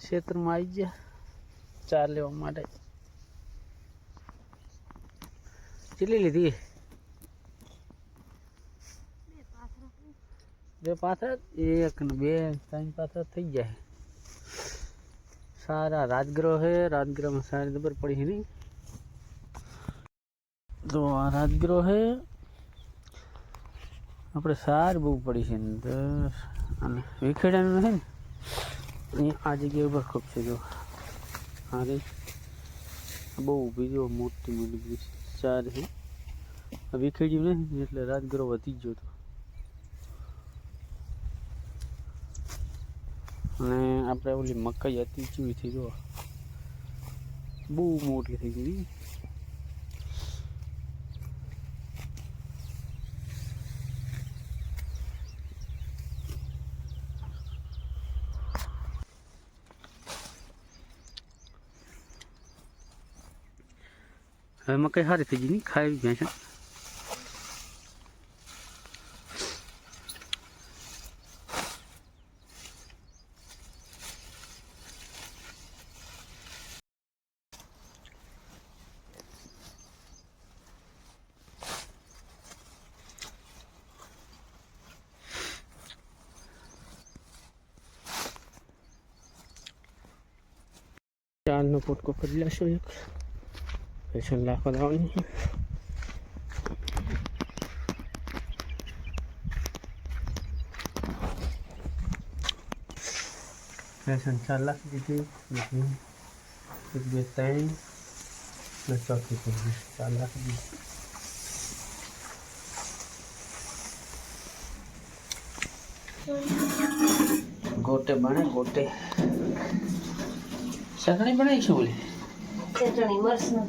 ક્ષેત્રમાં આવી ગયા. ચા લેવા માટે. કેટલી લીધી? બે પાથરા? એક ને બે, ત્રણ પાથરા થઈ જાય. સારા રાજગ્રહ છે રાજગ્રહમાં સારી ખબર પડી નહીં? તો આ રાજગ્રહ છે આપણે સાર બહુ પડી છે અંદર. અને વિખેડાનું છે ને? આ જગ્યા ઉપર ખૂબ છે, જો. હા રે બહુ ઊભી જો, મોટી મોટી ચાર છે. આ વિખેડ્યું ને એટલે રાજગ્રહ વધી ગયો હતો. અને આપણે ઓલી મકાઈ હતી ચીવી થઈ, જો. બહુ મોટી થઈ ગઈ હવે મકાઈ સારી થઈ ગઈ ખાઈ ગયા છે ચાલનો ફોટકો કરી લેશો એક લાખો દાવાની પેશન ચાર લાખ દીધી બીજી એક બે ત્રણ ને ચોથી કરી ચાર લાખ દીધી ગોટે બને ગોટે. સગણી બનાવી છે બોલી ચટણી મરસનું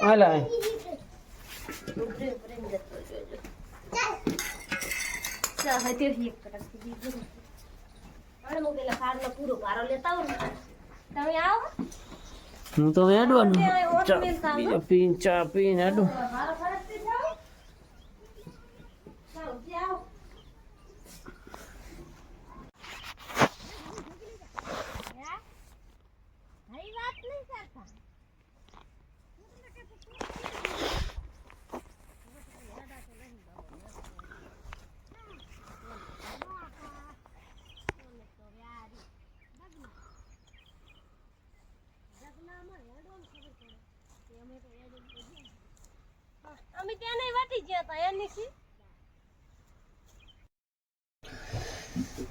હેલો હા તો ઓટ ચા પીન ચા પીને હેડું મારો ફરકથી જાઓ ચાલો ત્યાં આવો અમે ત્યાં ગયા હતા એની સી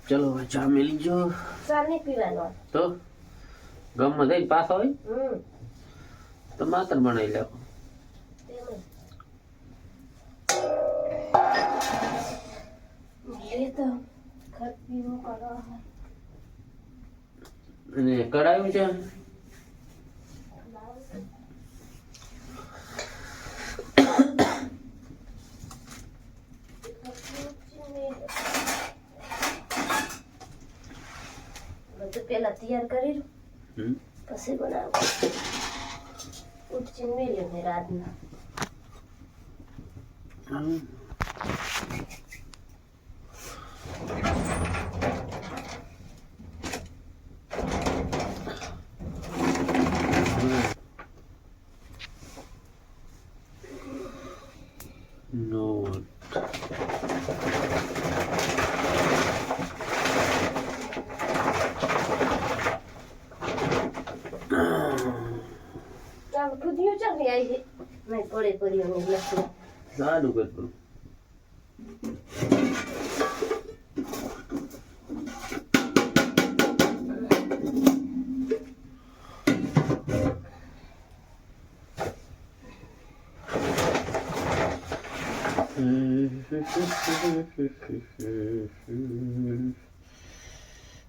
ચલો હવે ચા મેલી જો. ચા નહીં પીવાનો. તો? ગમમાં જઈને પાસ હોય? તો માત્ર બનાવી લેવો. અને કડાયું છે? પેલા તૈયાર કરી લઉં પછી બનાવું. ઉઠીને મેલ્યો ને રાતના હમ. No. ચાલ ખુદીઓ ચાલ ને આવી કરતું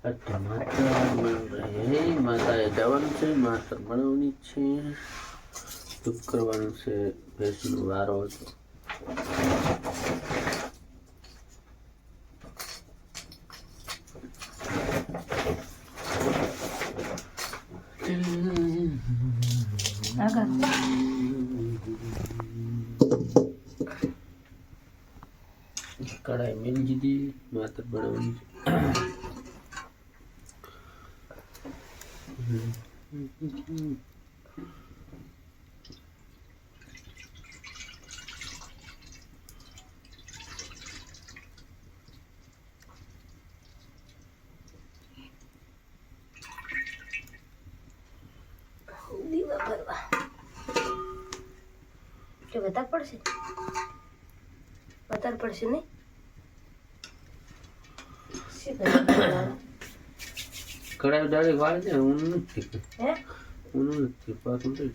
અચ્છા માતા માતાએ જવાનું છે માતા મળવાની છે. ચૂપ કરવાનું છે ભેંસનો વારો હતો. કઢાઈ મેલી દીધી માત્ર બનાવવાની છે. વધારે પડશે? વધારે પડશે નહીં? કઢાઈ ડાળી વાળી દે ઊન નથી હે? નથી.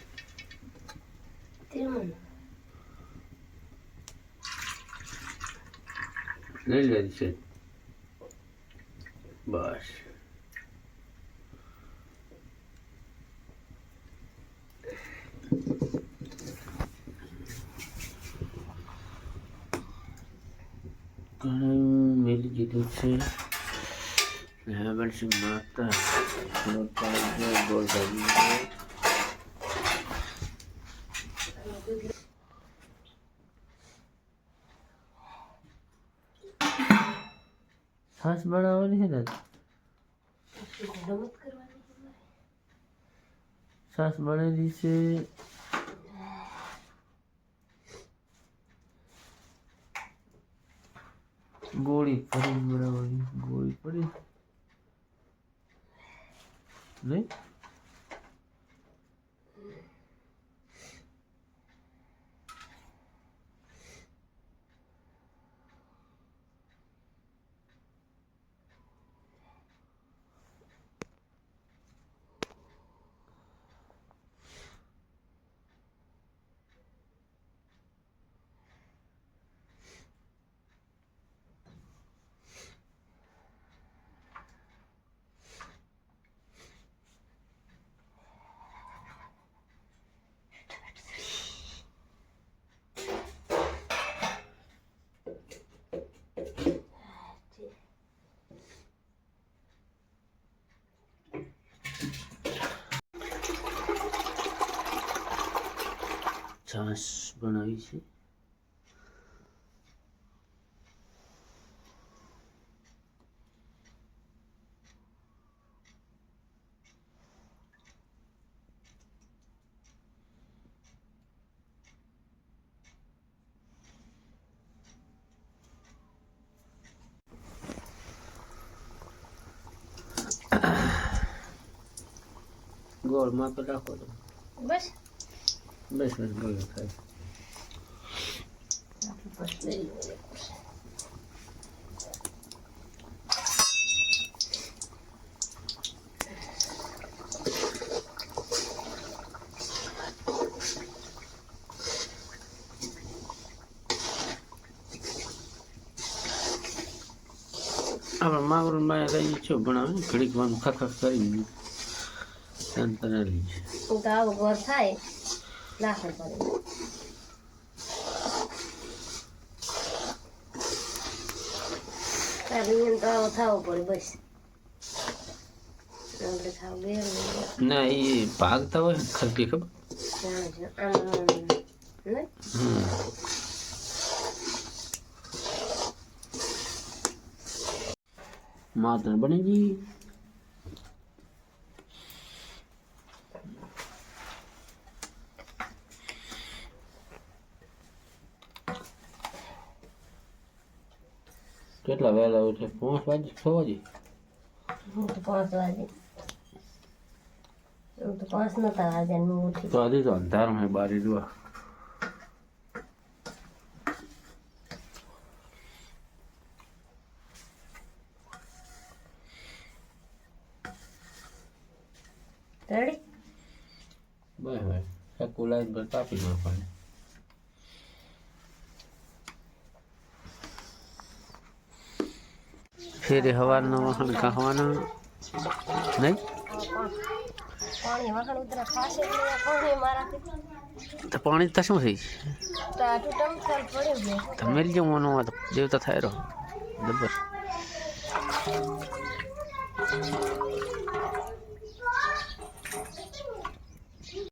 તીરમણ. લઈ છે બસ. કઢાઈ મેલી દીધું છે હવે બનશે માતા લોટ પાડી દો, ગોળ ભાજી દો. છાશ બનાવવાની છે ને રમત કરવાની છાશ બનેલી છે ગોળી ફરી બરાબર ગોળી પડી. નહીં છાશ બનાવી છે. ગોળમાં માપ રાખો તો. બસ. બસ બસ બોલો લઈ લો આપણે માગરું માં કઈ છો ભણાવે? ઘડીક વાનું ખખ કરીને. શાંત રહી છે હું ઘર થાય. નાખે પડે તારે એમ તો આવો થવો પડે બસ આપણે થાવ બે ના એ ભાગતા હોય ને ખરકી ખબર જાણે છે આમ આમ નહીં હમ માતર બની ગઈ કેટલા વહેલા ઉઠે? પાંચ વાગે છ વાગે? હું તો પાંચ વાગે. હું તો પાંચ નતા વાગે ને હું ઉઠી તો આજે તો અંધારું હે બારી દુઆ રેડી બસ બસ. શકુ લાઈન પી નાખવાની. ફેરે હવારના વાહન કહેવાના નહીં? તો પાણી તો શું થઈ? તો આટલું ટમસાલ પડ્યું છે તો મેલ જેવું મનો દેવતા થાય રહો. જબર